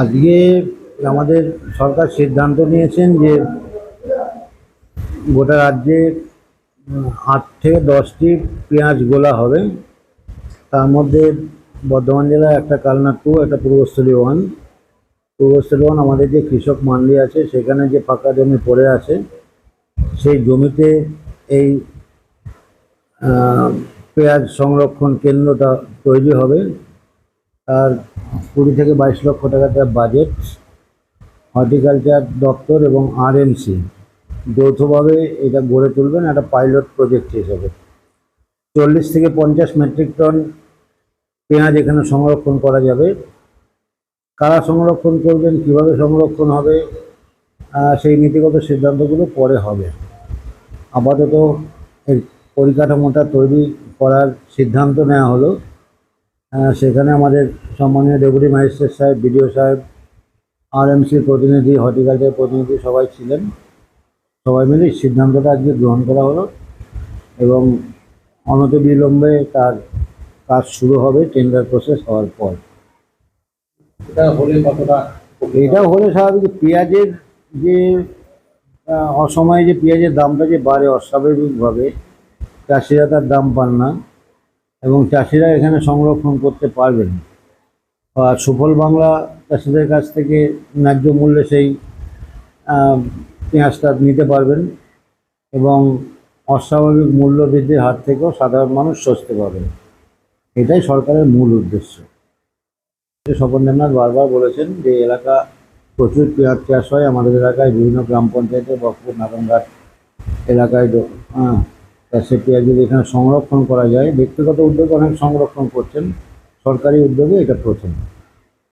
আজকে আমাদের সরকার সিদ্ধান্ত নিয়েছেন যে গোটা রাজ্যে আট থেকে দশটি পেঁয়াজ গোলা হবে। তার মধ্যে বর্ধমান জেলায় একটা কালনা টু একটা পূর্বস্থলী ওয়ান। পূর্বস্থলী ওয়ান আমাদের যে কৃষক মান্ডি আছে, সেখানে যে ফাঁকা জমি পড়ে আছে, সেই জমিতে এই পেঁয়াজ সংরক্ষণ কেন্দ্রটা তৈরি হবে। আর কুড়ি থেকে বাইশ লক্ষ টাকা তার বাজেট হর্টিকালচার দপ্তর এবং আরএমসি যৌথভাবে এটা গড়ে তুলবেন একটা পাইলট প্রজেক্ট হিসেবে। চল্লিশ থেকে পঞ্চাশ মেট্রিক টন পেঁয়াজ এখানে সংরক্ষণ করা যাবে। কারা সংরক্ষণ করবেন, কীভাবে সংরক্ষণ হবে সেই নীতিগত সিদ্ধান্তগুলো পরে হবে। আপাতত এর পরিকাঠামোটা তৈরি করার সিদ্ধান্ত নেওয়া হলো। সেখানে আমাদের সম্মানীয় ডেপুটি ম্যাজিস্ট্রেট সাহেব বিডিও সাহেব আরএমসির প্রতিনিধি হর্টিকালচার প্রতিনিধি সবাই ছিলেন। সবাই মিলে সিদ্ধান্তটা আজকে গ্রহণ করা হলো এবং অনতি বিলম্বে তার কাজ শুরু হবে টেন্ডার প্রসেস হওয়ার পর। এটা হলে কতটা এটা হলে স্বাভাবিক পেঁয়াজের যে অসময়ে যে পেঁয়াজের দামটা যে বাড়ে অস্বাভাবিকভাবে চাষিরা তার দাম পান না। এবং চাষিরা এখানে সংরক্ষণ করতে পারবেন আর সুফল বাংলা চাষিদের কাছ থেকে ন্যায্য মূল্যে সেই পেঁয়াজটা নিতে পারবেন এবং অস্বাভাবিক মূল্য বৃদ্ধির হাত থেকেও সাধারণ মানুষ স্বস্তি পাবেন। এটাই সরকারের মূল উদ্দেশ্য। স্বপন দেবনাথ বারবার বলেছেন যে এলাকা প্রচুর পেঁয়াজ চাষ হয়। আমাদের এলাকায় বিভিন্ন গ্রাম পঞ্চায়েতে বকপুর নারায়ণঘাট এলাকায় হ্যাঁ তা পেঁয়াজ যদি এখানে সংরক্ষণ করা যায়, ব্যক্তিগত উদ্যোগ অনেক সংরক্ষণ করছেন, সরকারি উদ্যোগে এটা প্রথম